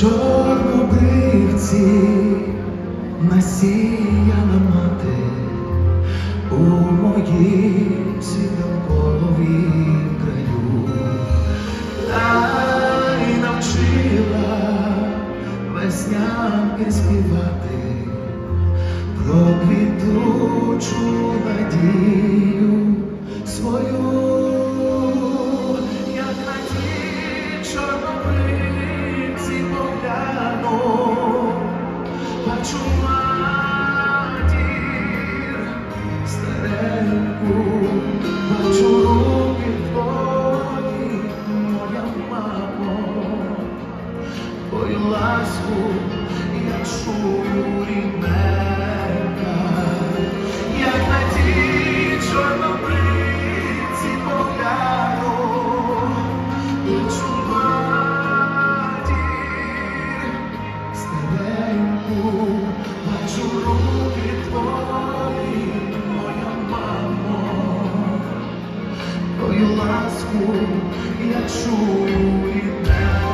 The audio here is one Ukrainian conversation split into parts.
чорнобривці насіяла мати у моїй світанковій краю та й навчила веснянки співати про квітучу надію свою. Ooh. ласку я чую від тебе.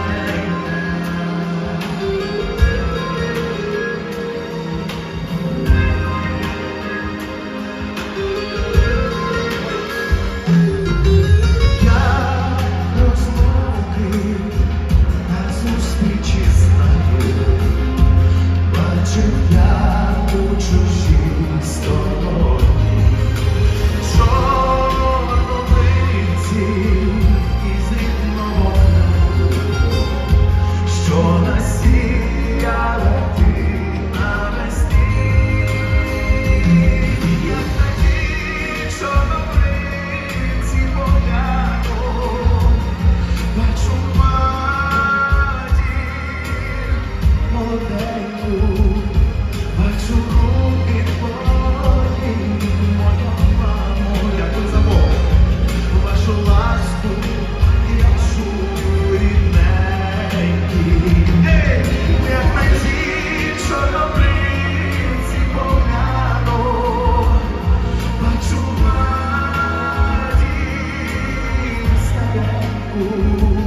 Ooh.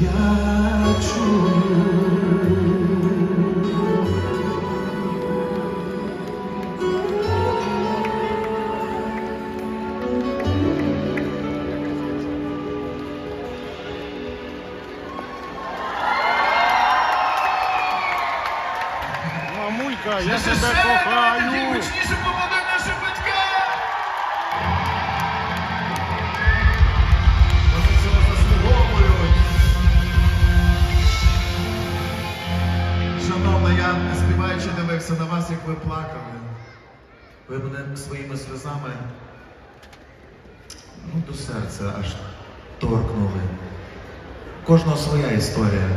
я чую. Мамулька, я тебе кохаю! дивився на вас, як ви плакали. Ви мене своїми сльозами ну, до серця аж торкнули. Кожного своя історія.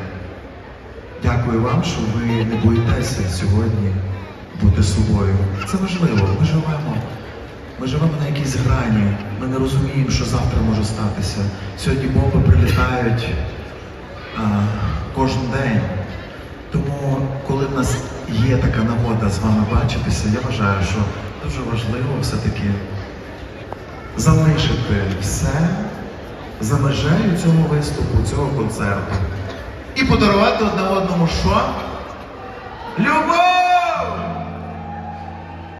Дякую вам, що ви не боїтеся сьогодні бути собою. Це важливо. Ми живемо. Ми живемо на якійсь грані. Ми не розуміємо, що завтра може статися. Сьогодні мови прилітають а, кожен день. Тому, коли в нас є така нагода з вами бачитися, я вважаю, що дуже важливо все-таки залишити все за межею цього виступу, цього концерту. І подарувати одне одному що? Любов!